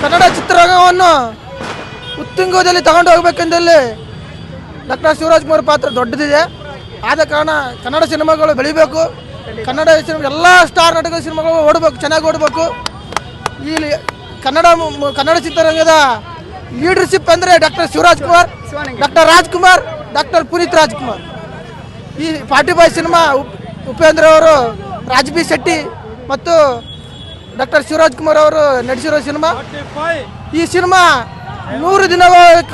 ಕನ್ನಡ ಚಿತ್ರರಂಗವನ್ನು ಉತ್ತುಂಗದಲ್ಲಿ ತಗೊಂಡು ಹೋಗ್ಬೇಕೆಂದಲ್ಲಿ ಡಾಕ್ಟರ್ ಶಿವರಾಜ್ ಕುಮಾರ್ ಪಾತ್ರ ದೊಡ್ಡದಿದೆ. ಆದ ಕಾರಣ ಕನ್ನಡ ಸಿನಿಮಾಗಳು ಬೆಳಿಬೇಕು. ಕನ್ನಡ ಸಿನಿಮಾ ಎಲ್ಲ ಸ್ಟಾರ್ ನಟಗಳ ಸಿನಿಮಾಗಳು ಓಡಬೇಕು, ಚೆನ್ನಾಗಿ ಓಡಬೇಕು. ಇಲ್ಲಿ ಕನ್ನಡ ಕನ್ನಡ ಚಿತ್ರರಂಗದ ಲೀಡರ್ಶಿಪ್ ಅಂದರೆ doctor Shivaraj Kumar, doctor Rajkumar, doctor Puneeth Rajkumar. ಈ ಫಾರ್ಟಿ ಫೈವ್ ಸಿನಿಮಾ ಉಪ್- ಉಪೇಂದ್ರ ಅವರು, ರಾಜ್ ಬಿ ಶೆಟ್ಟಿ ಮತ್ತು ಡಾಕ್ಟರ್ ಶಿವರಾಜ್ ಕುಮಾರ್ ಅವರು ನಡೆಸಿರೋ ಸಿನಿಮಾ. ಈ ಸಿನಿಮಾ ನೂರು ದಿನ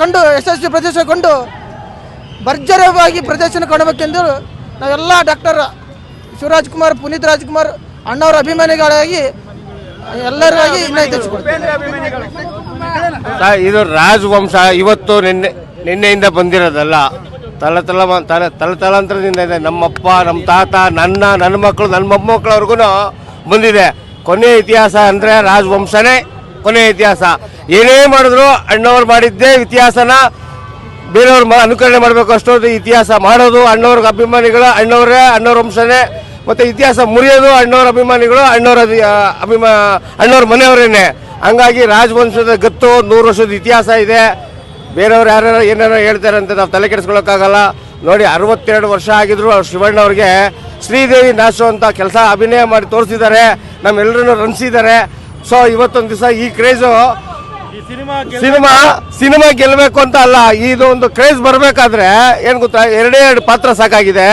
ಕಂಡು ಯಶಸ್ವಿ ಪ್ರದರ್ಶನ ಕಂಡು ಭರ್ಜರವಾಗಿ ಪ್ರದರ್ಶನ ಕಾಣಬೇಕೆಂದು ನಾವೆಲ್ಲ ಡಾಕ್ಟರ್ ಶಿವರಾಜ್ ಕುಮಾರ್ ಪುನೀತ್ ರಾಜ್ಕುಮಾರ್ ಅಣ್ಣವರ ಅಭಿಮಾನಿಗಳಾಗಿ ಎಲ್ಲರಾಗಿ ಇದು ರಾಜವಂಶ ಇವತ್ತು ನಿನ್ನೆ ನಿನ್ನೆಯಿಂದ ಬಂದಿರೋದಲ್ಲ. ತಲೆ ತಲ ತಲೆ ತಲೆ ತಲಾಂತರದಿಂದ ಇದೆ. ನಮ್ಮಪ್ಪ ನಮ್ಮ ತಾತ ನನ್ನ ನನ್ನ ಮಕ್ಕಳು ನನ್ನ ಮೊಮ್ಮಕ್ಕಳವ್ರಿಗೂ ಬಂದಿದೆ. ಕೊನೆಯ ಇತಿಹಾಸ ಅಂದರೆ ರಾಜವಂಶನೇ ಕೊನೆಯ ಇತಿಹಾಸ. ಏನೇ ಮಾಡಿದ್ರು ಅಣ್ಣವ್ರು ಮಾಡಿದ್ದೇ ಇತಿಹಾಸನ ಬೇರೆಯವ್ರು ಅನುಕರಣೆ ಮಾಡಬೇಕು ಅಷ್ಟೊಂದು ಇತಿಹಾಸ ಮಾಡೋದು ಅಣ್ಣವ್ರಿಗೆ ಅಭಿಮಾನಿಗಳು, ಅಣ್ಣವರೇ ಅಣ್ಣವ್ರ ವಂಶನೇ. ಮತ್ತು ಇತಿಹಾಸ ಮುರಿಯೋದು ಅಣ್ಣವ್ರ ಅಭಿಮಾನಿಗಳು, ಅಣ್ಣವ್ರ ಅಭಿಮಾ ಅಣ್ಣವ್ರ ಮನೆಯವರೇನೆ. ಹಂಗಾಗಿ ರಾಜವಂಶದ ಗತ್ತು ನೂರು ವರ್ಷದ ಇತಿಹಾಸ ಇದೆ. ಬೇರೆಯವ್ರು ಯಾರ್ಯಾರು ಏನಾರು ಹೇಳ್ತಾರೆ ಅಂತ ನಾವು ತಲೆ ಕೆಡಿಸ್ಕೊಳ್ಳೋಕ್ಕಾಗಲ್ಲ ನೋಡಿ ಅರವತ್ತೆರಡು ವರ್ಷ ಆಗಿದ್ರು ಶಿವಣ್ಣ ಅವ್ರಿಗೆ ಶ್ರೀದೇವಿ ನಾಶವಂತ ಅಂತ ಕೆಲಸ ಅಭಿನಯ ಮಾಡಿ ತೋರಿಸಿದ್ದಾರೆ. ನಮ್ಮೆಲ್ಲರನ್ನು ರನ್ಸಿದ್ದಾರೆ ಸೊ ಇವತ್ತೊಂದು ದಿವಸ ಈ ಕ್ರೇಜು ಸಿನಿಮಾ ಸಿನಿಮಾ ಗೆಲ್ಲಬೇಕು ಅಂತ ಅಲ್ಲ ಇದು ಒಂದು ಕ್ರೇಜ್ ಬರಬೇಕಾದ್ರೆ ಏನ್ ಗೊತ್ತಾ, ಎರಡೇ ಎರಡು ಪಾತ್ರ ಸಾಕಾಗಿದೆ.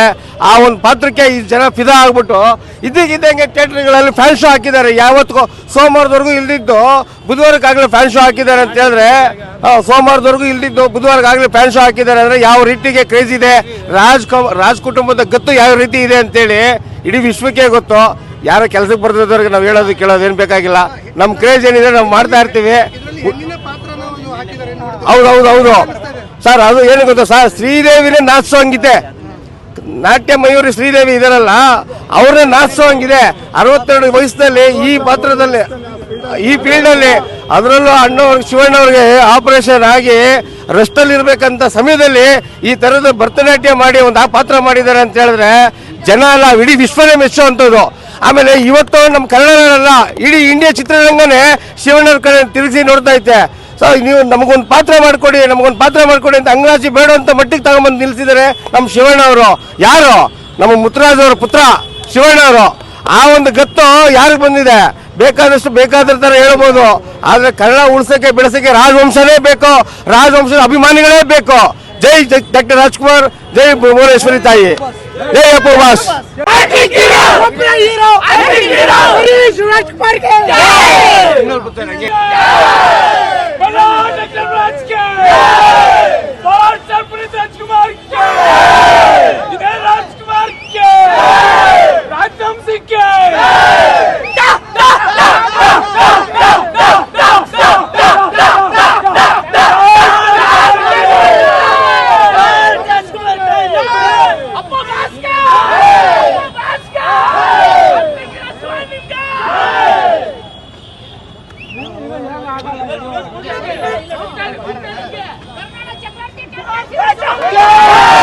ಆ ಒಂದು ಪಾತ್ರಕ್ಕೆ ಈ ಜನ ಫಿದಾ ಆಗ್ಬಿಟ್ಟು ಇದ್ದಕ್ಕಿದ್ದಂಗೆ ಥಿಯೇಟರ್ಗಳಲ್ಲಿ ಫ್ಯಾನ್ ಶೋ ಹಾಕಿದ್ದಾರೆ. ಯಾವತ್ತಿಗೂ ಸೋಮವಾರದವರೆಗೂ ಇಲ್ದಿದ್ದು ಬುಧವಾರಕ್ಕಾಗಲೇ ಫ್ಯಾನ್ ಶೋ ಹಾಕಿದ್ದಾರೆ ಅಂತ ಹೇಳಿದ್ರೆ ಸೋಮವಾರದವರೆಗೂ ಇಲ್ದಿದ್ದು ಬುಧವಾರಕ್ಕಾಗಲೇ ಫ್ಯಾನ್ ಶೋ ಹಾಕಿದ್ದಾರೆ ಅಂದ್ರೆ ಯಾವ ರೀತಿಗೆ ಕ್ರೇಜ್ ಇದೆ? ರಾಜ್ ರಾಜ್ ಕುಟುಂಬದ ಗತ್ತು ಯಾವ ರೀತಿ ಇದೆ ಅಂತೇಳಿ ಇಡೀ ವಿಶ್ವಕ್ಕೆ ಗೊತ್ತು. ಯಾರೋ ಕೆಲಸಕ್ಕೆ ಬರ್ತಿದ್ದವ್ರಿಗೆ ನಾವು ಹೇಳೋದು ಕೇಳೋದು ಏನು ಬೇಕಾಗಿಲ್ಲ. ನಮ್ಮ ಕ್ರೇಜ್ ಏನಿದೆ ನಾವು ಮಾಡ್ತಾ ಇರ್ತೀವಿ. ಹೌದು ಹೌದು ಹೌದು. ಸರ್ ಅದು ಏನು ಗೊತ್ತಾ? ಸರ್ ಶ್ರೀದೇವಿನೇ ನಾಚಿಸೋ ಹಂಗಿದೆ. ನಾಟ್ಯ ಮಯೂರಿ ಶ್ರೀದೇವಿ ಇದಾರಲ್ಲ ಅವ್ರನ್ನೇ ನಾಚಿಸೋಂಗಿದೆ ಅರವತ್ತೆರಡು ವಯಸ್ಸಿನಲ್ಲಿ ಈ ಪಾತ್ರದಲ್ಲಿ ಈ ಫೀಲ್ಡ್ ಅಲ್ಲಿ ಅದರಲ್ಲೂ ಅಣ್ಣವ್ರಿಗೆ ಶಿವಣ್ಣವ್ರಿಗೆ ಆಪರೇಷನ್ ಆಗಿ ರೆಸ್ಟಲ್ಲಿ ಇರ್ಬೇಕಂತ ಸಮಯದಲ್ಲಿ ಈ ತರದ ಭರತನಾಟ್ಯ ಮಾಡಿ ಒಂದು ಆ ಪಾತ್ರ ಮಾಡಿದ್ದಾರೆ ಅಂತ ಹೇಳಿದ್ರೆ ಜನ ಅಲ್ಲ ಇಡೀ ವಿಶ್ವನೇ ಮೆಚ್ಚುವಂಥದ್ದು. ಆಮೇಲೆ ಇವತ್ತು ನಮ್ಮ ಕನ್ನಡ ಇಡೀ ಇಂಡಿಯಾ ಚಿತ್ರರಂಗನೇ ಶಿವಣ್ಣವ್ರ ಕಡೆ ತಿರುಗಿಸಿ ನೋಡ್ತಾ ಐತೆ ಸೊ ನೀವು ನಮಗೊಂದು ಪಾತ್ರ ಮಾಡ್ಕೊಡಿ, ನಮಗೊಂದು ಪಾತ್ರ ಮಾಡ್ಕೊಡಿ ಅಂತ ಅಂಗರಾಜಿ ಬೇಡ ಅಂತ ಮಟ್ಟಿಗೆ ತಗೊಂಬಂದು ನಿಲ್ಸಿದ್ದಾರೆ ನಮ್ಮ ಶಿವಣ್ಣ ಅವರು. ಯಾರು? ನಮ್ಮ ಮುತ್ತರಾಜ್ ಅವರ ಪುತ್ರ ಶಿವಣ್ಣ ಅವರು. ಆ ಒಂದು ಗತ್ತು ಯಾರಿಗೆ ಬಂದಿದೆ? ಬೇಕಾದಷ್ಟು ಬೇಕಾದ್ರ ತರ ಹೇಳ್ಬೋದು. ಆದರೆ ಕನ್ನಡ ಉಳಿಸಕ್ಕೆ ಬೆಳೆಸಕ್ಕೆ ರಾಜವಂಶನೇ ಬೇಕು. ರಾಜವಂಶದ ಅಭಿಮಾನಿಗಳೇ ಬೇಕು. ಜೈ ಡಾಕ್ಟರ್ ರಾಜ್ಕುಮಾರ್, ಜೈ ಭುವನೇಶ್ವರಿ ತಾಯಿ. ಜೈ Appu think you know. Popular hero. I think you know. Harish Raj Parke. Jai. Rajkumar